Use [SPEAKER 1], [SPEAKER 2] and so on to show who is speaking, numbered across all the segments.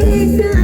[SPEAKER 1] Jesus.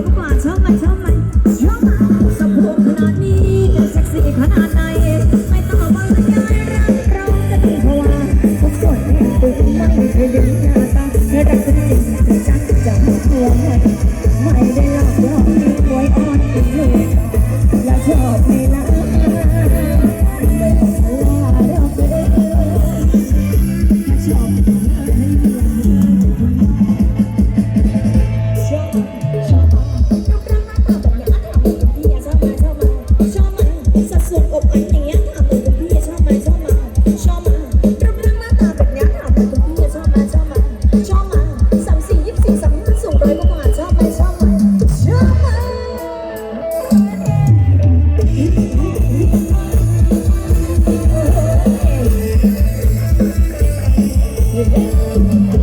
[SPEAKER 1] กันกว่าชอบไหมชอบไหมชอบไหมสะโพกนาดนี้จะเซ็กซี่ขนาดไหนไม่ต้องบรรยายรัเราจะถึงภาวะผมกดแน่ตึงไม่เคดึงหน้าตาเธอดักจริงจังจะหัวไม่ได้หลอกหลอก Thank you.